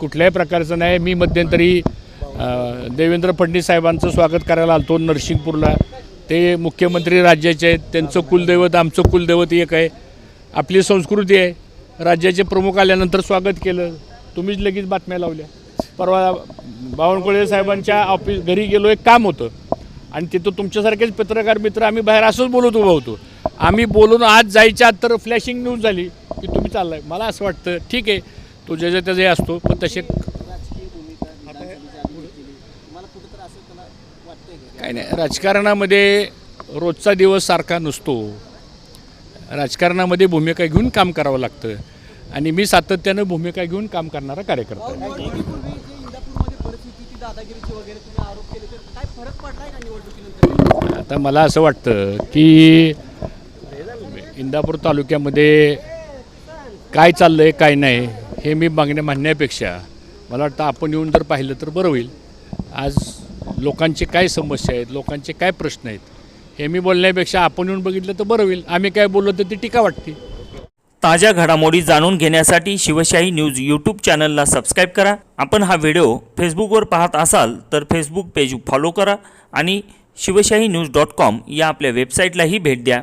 कुठल्याही प्रकारचं नाही. मी मध्यंतरी देवेंद्र फडणवीस साहेबांचं स्वागत करायला आलतो नरसिंगपूरला. ते मुख्यमंत्री राज्याचे आहेत. त्यांचं कुलदैवत आमचं कुलदैवत एक आहे. आपली संस्कृती आहे. राज्याचे प्रमुख आल्यानंतर स्वागत केलं. तुम्हीच लगेच बातम्या लावल्या. परवा बावनकुळे साहेबांच्या ऑफिस घरी गेलो एक काम होतं. आणि तिथं तुमच्यासारखेच पत्रकार मित्र आम्ही बाहेर असंच बोलत उभा होतो. आम्ही बोलून आज जायच्या आत तर फ्लॅशिंग न्यूज झाली की तुम्ही चाललाय. मला असं वाटतं ठीक आहे. तो ज्याच्या त्याचे असतो पण तसे राजकीय भूमिका विधानसभेच्या आधी घेतलेली तुम्हाला कुठं तर असं त्याला वाटतंय का? काय नाही. राजकारणामध्ये रोजचा दिवस सारखा नसतो. राजकारणामध्ये भूमिका घेऊन काम करावं लागतं. आणि मी सातत्यानं भूमिका घेऊन काम करणारा कार्यकर्ता आता मला असं वाटतं की इंदापूर तालुक्यामध्ये काय चाललं आहे काय नाही हे मी मागण्या म्हणण्यापेक्षा मला वाटतं आपण येऊन जर पाहिलं तर बरं होईल. आज लोकांचे काय समस्या आहेत लोकांचे काय प्रश्न आहेत हे मी बोलण्यापेक्षा आपण येऊन बघितलं तर बरं होईल. आम्ही काय बोललो तर ती टीका वाटते. ताज्या घडामोडी जाणून घेण्यासाठी शिवशाही न्यूज यूट्यूब चॅनलला सबस्क्राईब करा. आपण हा व्हिडिओ फेसबुकवर पाहत असाल तर फेसबुक पेज फॉलो करा आणि शिवशाही न्यूज डॉट कॉम या आपल्या वेबसाईटलाही भेट द्या.